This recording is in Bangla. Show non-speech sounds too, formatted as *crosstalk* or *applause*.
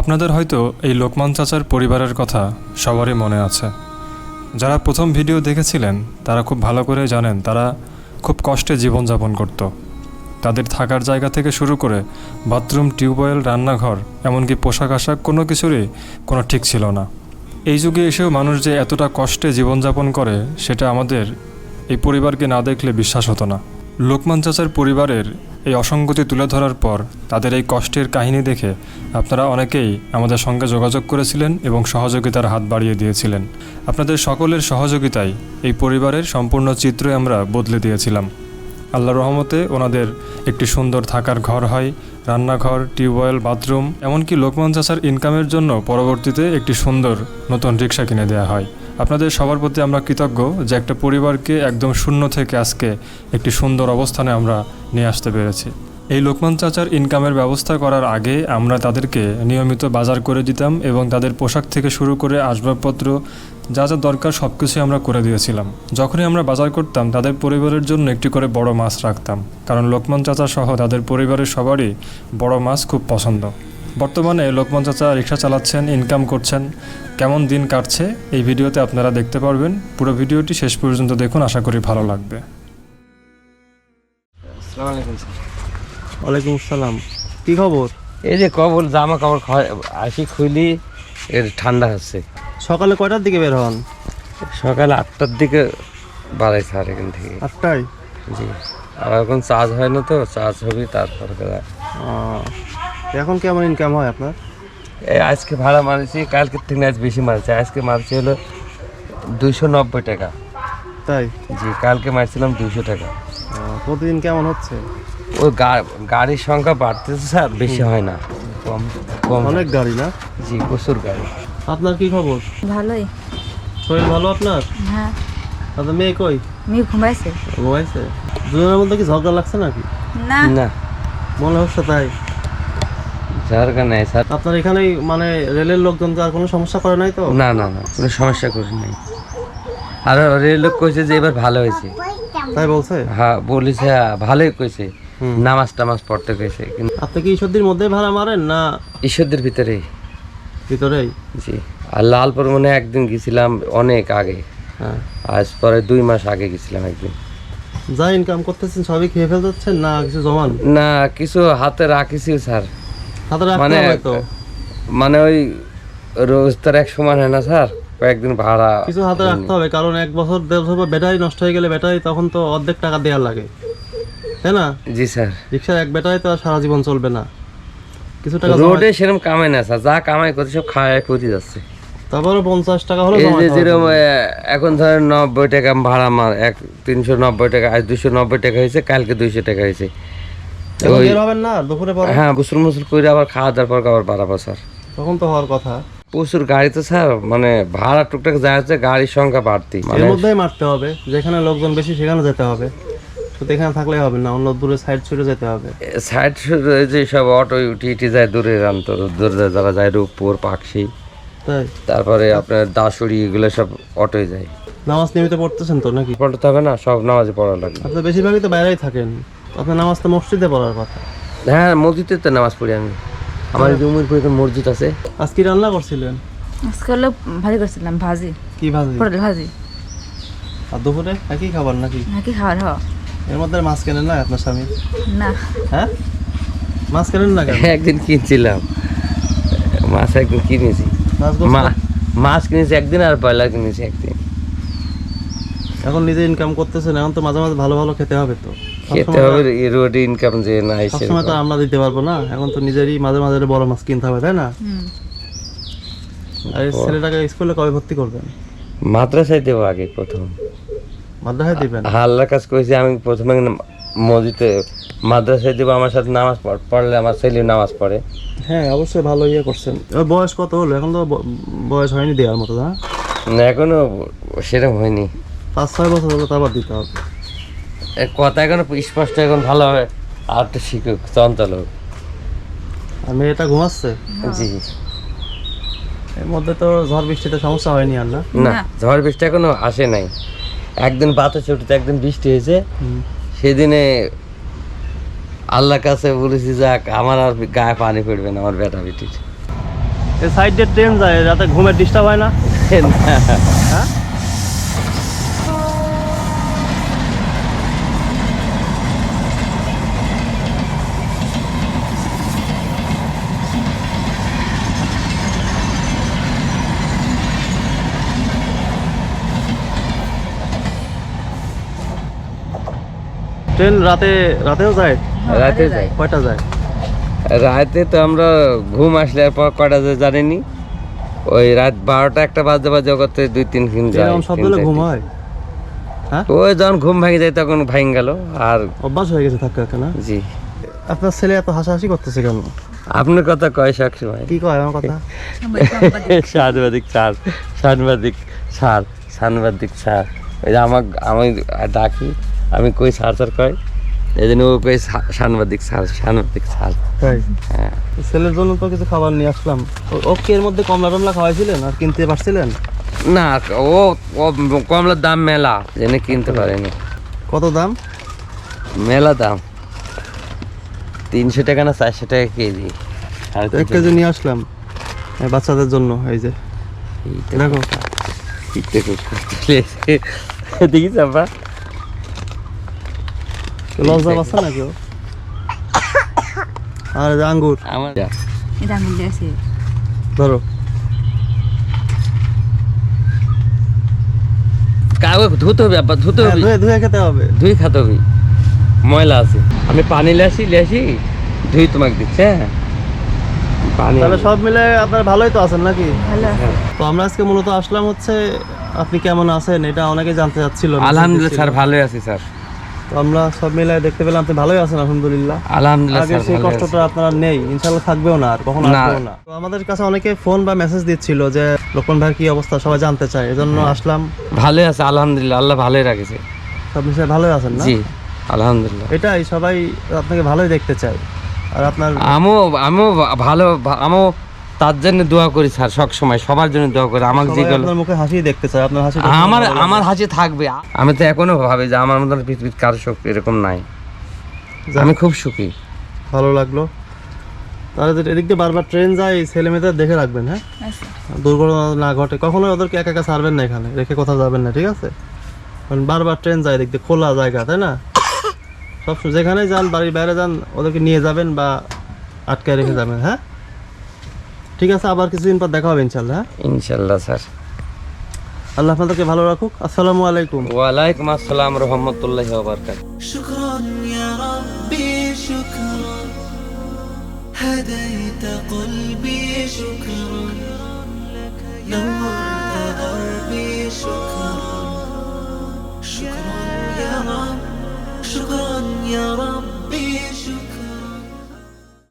আপনাদের হয়তো এই লোকমান চাচার পরিবারের কথা সবারই মনে আছে। যারা প্রথম ভিডিও দেখেছিলেন, তারা খুব ভালো করে জানেন তারা খুব কষ্টে জীবনযাপন করত। তাদের থাকার জায়গা থেকে শুরু করে বাথরুম, টিউবওয়েল, রান্নাঘর, এমনকি পোশাক আশাক কোনো কিছুরই কোনো ঠিক ছিল না। এই যুগে এসেও মানুষ যে এতটা কষ্টে জীবনযাপন করে, সেটা আমাদের এই পরিবারকে না দেখলে বিশ্বাস হতো না। লোকমান চাচার পরিবারের এই অসঙ্গতি তুলে ধরার পর তাদের এই কষ্টের কাহিনী দেখে আপনারা অনেকেই আমাদের সঙ্গে যোগাযোগ করেছিলেন এবং সহযোগিতার হাত বাড়িয়ে দিয়েছিলেন। আপনাদের সকলের সহযোগিতায় এই পরিবারের সম্পূর্ণ চিত্রই আমরা বদলে দিয়েছিলাম। আল্লাহ রহমতে ওনাদের একটি সুন্দর থাকার ঘর হয়, রান্নাঘর, টিউবওয়েল, বাথরুম, এমনকি লোকমান চাচার ইনকামের জন্য পরবর্তীতে একটি সুন্দর নতুন রিক্সা কিনে দেওয়া হয়। আপনাদের সবার প্রতি আমরা কৃতজ্ঞ যে একটা পরিবারকে একদম শূন্য থেকে আজকে একটি সুন্দর অবস্থানে আমরা নিয়ে আসতে পেরেছি। এই লোকমান চাচার ইনকামের ব্যবস্থা করার আগে আমরা তাদেরকে নিয়মিত বাজার করে দিতাম এবং তাদের পোশাক থেকে শুরু করে আসবাবপত্র, যা যা দরকার সব কিছুই আমরা করে দিয়েছিলাম। যখনই আমরা বাজার করতাম, তাদের পরিবারের জন্য একটি করে বড় মাছ রাখতাম। কারণ লোকমান চাচা সহ তাদের পরিবারের সবারই বড় মাছ খুব পছন্দ। বর্তমানে লোকমান চাচা রিক্সা চালাচ্ছেন ইনকাম করছেন। কেমন দিন কাটছে এই ভিডিওতে আপনারা দেখতে পারবেন। পুরো ভিডিওটি শেষ পর্যন্ত দেখুন আশা করি ভালো লাগবে। আসসালামু আলাইকুম স্যার। ওয়ালাইকুম আসসালাম। কি খবর? এই যে কবল জামা কাপড় আসি খুলি এর ঠান্ডা হচ্ছে। সকালে কয়টার দিকে বের হন? সকাল আটটার দিকে বাড়াই স্যার এখান থেকে। আটটায়? জি। আবার এখন চার্জ হয় না তো চার্জ হবে তারপর আহ, এখন কেমন ইনকাম হয় আপনার? এই আজকে ভাড়া মারছি কালকের থেকে আজ বেশি মারছে আজকে মারছে হলো দুইশো নব্বই টাকা। তাই? জি কালকে মারছিলাম দুইশো টাকা। প্রতিদিন কেমন হচ্ছে? ওই গা- গাড়ির সংখ্যা বাড়তেছে স্যার বেশি হয় না। কম কম। অনেক গাড়ি না? জি প্রচুর গাড়ি। আপনার কি খবর? ভালোই। শরীর ভালো আপনার? হ্যাঁ। আপনার মেয়ে কই? মেয়ে ঘুমাইছে। ঘুমাইছে? দুজনের মধ্যে কি ঝগড়া লাগছে নাকি? না। না। মনে হচ্ছে তাই। ঝাড়খা নেই স্যার আপনার এখানে মানে রেলের লোকজন তো আর কোনো সমস্যা করে নাই তো? না না না কোনো সমস্যা করি নাই। আর রেল লোক কইছে যে এবার ভালো হয়েছে। তাই বলছে? হ্যাঁ বলিছে হ্যাঁ, ভালোই কইছে। নামাজ টামাজ পড়তে কইছে কিন্তু আপনি কি ঈশ্বরদীর মধ্যে ভাড়া মারেন না ঈশ্বরদের ভিতরেই ভিতরেই? জি। আর লালপুর মনে একদিন গেছিলাম অনেক আগে। হ্যাঁ। আজ পরে দুই মাস আগে গেছিলাম একদিন। যা ইনকাম করতেছেন সবই খেয়ে ফেলতেছেন না কিছু জমান? না কিছু হাতে রাখিছি স্যার। মানে মানে ওই রোজ তার এক সমান হয় না স্যার? কয়েকদিন ভাড়া কিছু হাতে রাখতে হবে কারণ এক বছর দেড় বছর ব্যাটারি নষ্ট হয়ে গেলে ব্যাটারি তখন তো অর্ধেক টাকা দেওয়া লাগে। তাই না? জি স্যার। রিক্সার এক ব্যাটারি তো আর সারা জীবন চলবে না। কিছু টাকা রোডে সেরকম কামাই না স্যার। যা কামাই করছে সব খাওয়াই করে যাচ্ছে। তারপরে পঞ্চাশ টাকা হলে এই যে যেরকম এখন ধরেন নব্বই টাকা ভাড়া মার এক তিনশো নব্বই টাকা আজ দুশো নব্বই টাকা হয়েছে কালকে দুইশো টাকা হয়েছে। ওই- হবেন না দুপুরে পরে হ্যাঁ গুসল মুসল করে আবার খাওয়া দাওয়ার পর আবার বাড়াবো স্যার। তখন তো হওয়ার কথা। প্রচুর গাড়ি তো স্যার মানে ভাড়া টুকটাক যা হচ্ছে গাড়ির সংখ্যা বাড়তি। এর মানে মধ্যেই মারতে হবে। যেখানে লোকজন বেশি সেখানে যেতে হবে। শুধু এখানে থাকলেই হবে না অন্য দূরে সাইড ছুটে যেতে হবে। সাইড যে সব অটো উঠি উঠি যায় দূরে রান্ত দূরে যারা যায় রূপপুর পাকশি। তাই? তারপরে আপনার দাসুরি এগুলো সব অটোয় যায়। নামাজ নিয়মিত পড়তেছেন তো নাকি? পড়তে হবে না সব নামাজে পড়া লাগবে। আপনি বেশিরভাগই তো বাইরেই থাকেন। আপনার নামাজ তো মসজিদে পড়ার কথা। হ্যাঁ মসজিদে তো নামাজ পড়ি আমি। আমার জমির পরে মসজিদ আছে। আজ কি রান্না করছিলেন? আজকে হলো ভাজি করছিলাম ভাজি। কি ভাজি? পটল ভাজি। আর দুপুরে একই খাবার নাকি? নাকি খাওয়ার হ। এর মধ্যে মাছ কেনেন না আপনার স্বামী? না। হ্যাঁ? মাছ কেনেন না *laughs* একদিন কিনছিলাম। মাছ একদিন কিনেছি। মাছ মাছ কিনেছি একদিন আর পয়লা কিনেছি একদিন। এখন নিজে ইনকাম করতেছেন এখন তো মাঝে মাঝে ভালো ভালো খেতে হবে তো। খেতে হবে রোড ইনকাম যে নাই তো- সবসময় তো আমরা দিতে পারব না। এখন তো নিজেরই মাঝে মাঝে বড় মাছ কিনতে হবে তাই না? আর ছেলেটাকে স্কুলে কবে ভর্তি করবেন? মাদ্রাসায় দেবো আগে প্রথম। মাদ্রাসায় দিবেন? হাল্লার কাজ করেছি আমি প্রথমে মসজিদে মাদ্রাসায় দেবো আমার সাথে নামাজ পড়লে আমার ছেলে নামাজ পড়ে। হ্যাঁ অবশ্যই ভালো ইয়ে করছেন। বয়স কত হলো? এখন তো বয়স হয়নি দেওয়ার মতো না? না, এখনও সেরকম হয়নি। পাঁচ ছয় বছর হলো তারপর দিতে হবে। কথা এখন স্পষ্ট এখন ভালো হবে। আর তো শিখুক চঞ্চল হোক আর মেয়েটা ঘুমাচ্ছে? জি। এর মধ্যে তো ঝড় বৃষ্টিতে সমস্যা হয়নি আর না? না। ঝড় বৃষ্টি এখনও আসে নাই। একদিন বাতাস উঠতে একদিন বৃষ্টি হয়েছে। সেদিনে আল্লাহ কাছে বলেছি যাক আমার আর গায়ে পানি পড়বে না আমার বেটা বেটির। এই সাইড ট্রেন যায় যাতে ঘুমের ডিস্টার্ব হয় না। *laughs* হ্যাঁ? ট্রেন রাতে রাতেও যায়? রাতে যাই কয়টা যায়? রাতে তো আমরা ঘুম আসলে পর কটা যায় জানিনি। ওই রাত বারোটা একটা বাজে বাজে করতে দুই তিন দিন যায়। ঘুম হয়? হ্যাঁ? ওই যখন ঘুম ভেঙে যায় তখন ভেঙে গেল আর অভ্যাস হয়ে গেছে থাকা কেনা? জি। আপনার ছেলে এত হাসাহাসি করতেছে কেন? আপনার কথা কয় সব সময়? কি কয় আমার কথা? *laughs* সাংবাদিক। স্যার সাংবাদিক স্যার সাংবাদিক স্যার। ওই যে আমাকে আমি ডাকি। আমি কই স্যার স্যার কয়? এই জন্য ও কই সাংবাদিক স্যার সাংবাদিক স্যার। তাই? হ্যাঁ। ছেলের জন্য তো কিছু খাবার নিয়ে আসলাম। ও- ওকে এর মধ্যে কমলা টমলা খাওয়াইছিলেন আর কিনতে পারছিলেন? না ও কমলার দাম মেলা জেনে কিনতে পারেনি। কত দাম? মেলা দাম। তিনশো টাকা না চারশো টাকা কেজি। এক কেজি নিয়ে আসলাম বাচ্চাদের জন্য এই যে। দেখো। আপা *laughs* কেউ লজ্জা পাচ্ছে না কেউ আর আঙ্গুর। আমার এটা আমি দিয়েছি ধরো। কাগজ ধুতে হবে আপা ধুতে হ্যাঁ, হবে। ধুয়ে ধুয়ে খেতে হবে। ধুই খাতে হবে। ময়লা আছে। আমি পানি লেসি লেসি ধুই তোমাকে দিচ্ছে হ্যাঁ? পানি তাহলে সব মিলে আপনার ভালোই তো আছেন নাকি? তো আমরা আজকে মূলত আসলাম হচ্ছে আপনি কেমন আছেন? এটা অনেকে জানতে চাচ্ছিল আলহামদুলিল্লাহ স্যার ভালোই আছি স্যার। তো আমরা সব মিলে দেখতে পেলাম আপনি ভালোই আছেন আলহামদুলিল্লাহ। আলহামদুলিল্লাহ আগে সেই। কষ্টটা আপনার নেই ইনশাল্লাহ থাকবেও না আর কখনো আসবেও না। তো আমাদের কাছে অনেকে ফোন বা মেসেজ দিচ্ছিল যে লোকন ভাই কি অবস্থা? সবাই জানতে চায়। এজন্য। আসলাম। ভালোই আছে আলহামদুলিল্লাহ আল্লাহ ভালোই রাখেছে। সব বিষয়ে ভালোই আছেন না? জি আলহামদুলিল্লাহ। এটাই সবাই আপনাকে ভালোই দেখতে চায়। আর আপনার আমিও আমিও ভালো আমিও তার জন্য দোয়া করি স্যার সব সময় সবার জন্য দোয়া করি। আমাকে যেগুলো আপনার মুখে হাসি দেখতে চায় আপনার হাসি আমার আমার হাসি থাকবে। আমি তো এখনও ভাবি যে আমার মতন পৃথিবীর কারও শক্তি এরকম নাই। আমি খুব সুখী। ভালো লাগল। তাহলে এদিক দিয়ে বারবার ট্রেন যায় ছেলে মেয়েদের দেখে রাখবেন হ্যাঁ? আচ্ছা দুর্ঘটনা না ঘটে। কখনো ওদেরকে একা একা ছাড়বেন না এখানে রেখে কোথাও যাবেন না ঠিক আছে? কারণ বারবার ট্রেন যায় দেখতে খোলা জায়গা তাই না? সব যেখানে যান বাড়ির বাইরে যান ওদেরকে নিয়ে যাবেন বা আটকায় রেখে যাবেন হ্যাঁ? ঠিক আছে আবার কিছুদিন পর দেখা হবে ইনশাল্লাহ হ্যাঁ ইনশাল্লাহ স্যার আল্লাহ আপনাদেরকে ভালো রাখুক আসসালামু আলাইকুম ওয়ালাইকুম আসসালাম রহমতুল্লাহ বারকাত شكرا يا ربي شكرا هديت قلبي شكرا نورت دربي شكرا شكرا يا رب شكرا يا رب